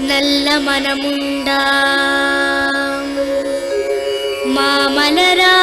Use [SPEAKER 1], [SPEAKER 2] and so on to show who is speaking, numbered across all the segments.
[SPEAKER 1] നല്ല
[SPEAKER 2] മനമുണ്ടാ. മാമലരാ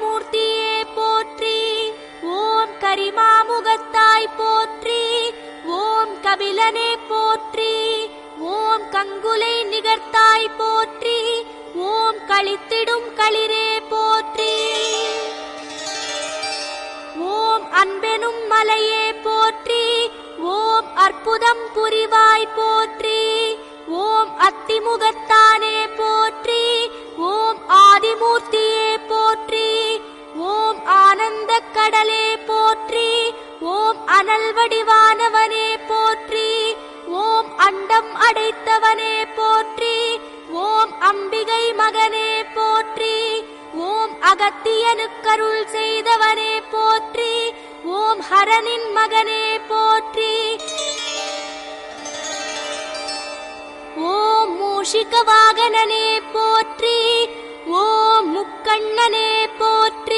[SPEAKER 2] மூர்த்தியே போற்றி ஓம் கரிமாமுகத்தாய் போற்றி ஓம் கபிலனே போற்றி ஓம் கங்குலை நிகர்த்தாய் போற்றி ஓம் களித்திடும் களிரே போற்றி. ஓம் அன்பெனும் மலையே போற்றி ஓம் அற்புதம் புரிவாய் போற்றி ஓம் அத்திமுகத்தானே போற்றி ஓம் ஆதிமூர்த்தி கடலே போற்றி ஓம் அனல் வடிவானவனே போற்றி ஓம் அண்டம் அடைத்தவனே போற்றி ஓம் அம்பிகை மகனே போற்றி ஓம் அகத்தியனுக்கருள் செய்தவனே போற்றி ஓம் ஹரனின் மகனே போற்றி. ஓம் மூஷிக வாகனனே போற்றி ஓம் முக்கண்ணனே போற்றி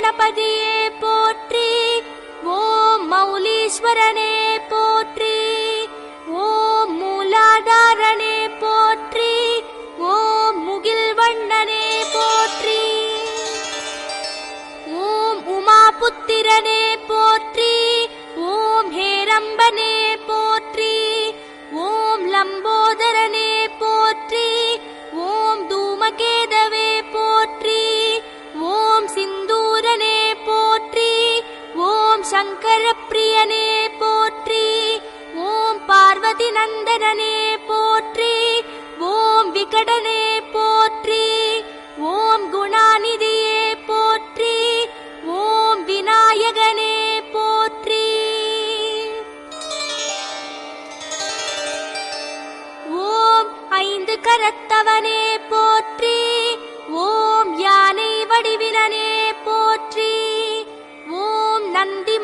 [SPEAKER 2] முக்தி கணபதியே போற்றி ஓம்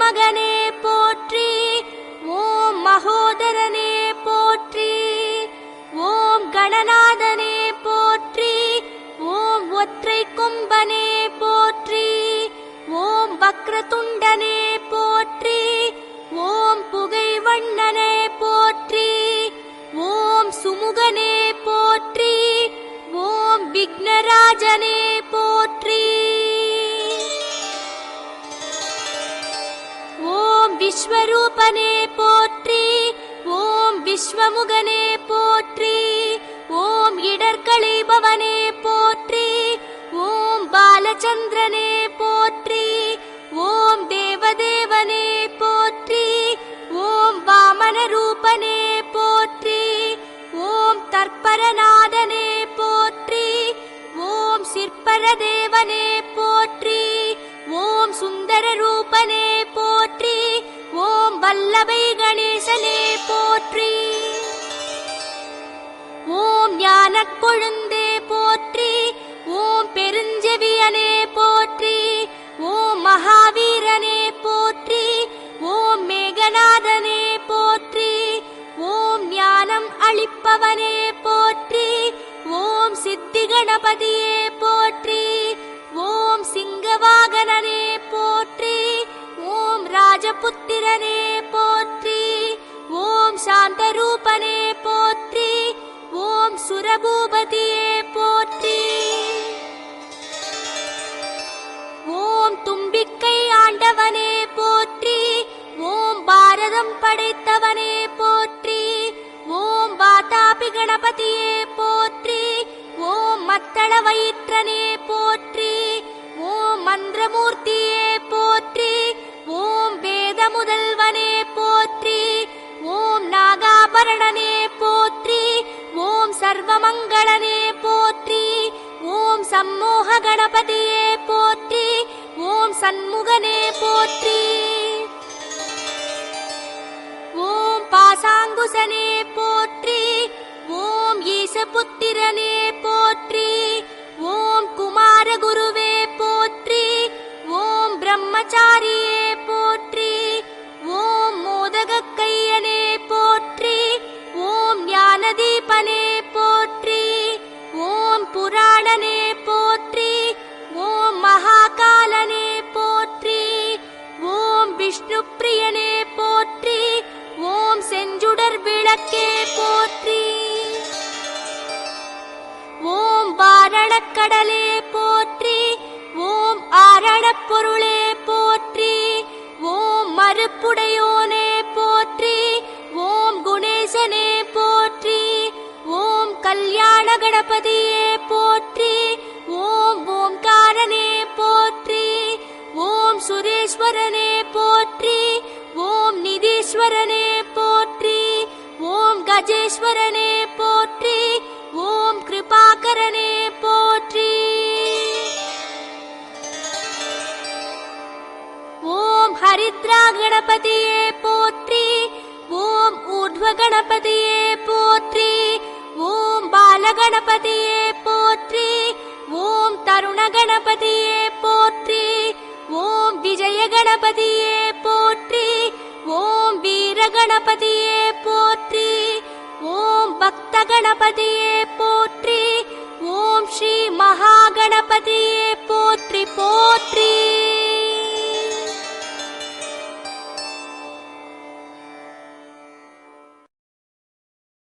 [SPEAKER 2] மகனே போற்றி ஓம் மகோதரனே போற்றி ஓம் கணநாதனே போற்றி ஓம் ஒற்றை கும்பனே போற்றி ஓம் வக்ரதுண்டனே போற்றி ஓம் புகை வண்ணனே போற்றி ஓம் சுமுகனே போற்றி ஓம் விக்னராஜனே போற்றி. விஸ்வரூபனே போற்றி ஓம் விஸ்வமுகனே போற்றி ஓம் இடர்களைபவனே போற்றி ஓம் பாலச்சந்திரனே போற்றி ஓம் தேவதேவனே போற்றி ஓம் வாமன ரூபனே போற்றி ஓம் தற்பரநாதனே போற்றி ஓம் சிற்பரதேவனே போற்றி ஓம் சுந்தர ரூபனே வல்லவை கணேசனே போற்றி. ஓம் ஞான கொழுந்தே போற்றி. ஓம் பெருஞ்செவியனே போற்றி. ஓம் மகாவீரனே போற்றி. ஓம் மேகநாதனே போற்றி. ஓம் ஞானம் அளிப்பவனே போற்றி. ஓம் சித்தி கணபதியே போற்றி. ஓம் சிங்கவாக புத்திரனே போற்றி. ஓம் சாந்தரூபனே போற்றி. ஓம் சுரபூபதியே போற்றி. ஓம் தும்பிக்கை ஆண்டவனே போற்றி. ஓம் பாரதம் படைத்தவனே போற்றி. ஓம் வாதாபி கணபதியே போற்றி. ஓம் மத்தள வயிற்றனே போற்றி. ஓம் மந்திரமூர்த்தியே சர்வமங்களனே போற்றி. ஓம் சம்மோக கணபதியே போற்றி. ஓம் சண்முகனே போற்றி. ஓம் பாசாங்குசனே போற்றி. ஓம் ஈசபுத்திரனே போற்றி. ஓம் குமாரகுருவே போற்றி. ஓம் பிரம்மச்சாரியே வாரணக்கடலே போற்றி ஓம் ஆரணப் பொருளே போற்றி ஓம் மறுப்புடையோனே போற்றி ஓம் குணேசனே போற்றி ஓம் கல்யாண கணபதியே போ கணபதியே போற்றி ஓம் தருண கணபதியே போற்றி ஓம் விஜய கணபதியே போற்றி ஓம் வீர கணபதியே போற்றி ஓம் பக்த கணபதியே போற்றி ஓம் ஸ்ரீ மகா கணபதியே போற்றி போற்றி.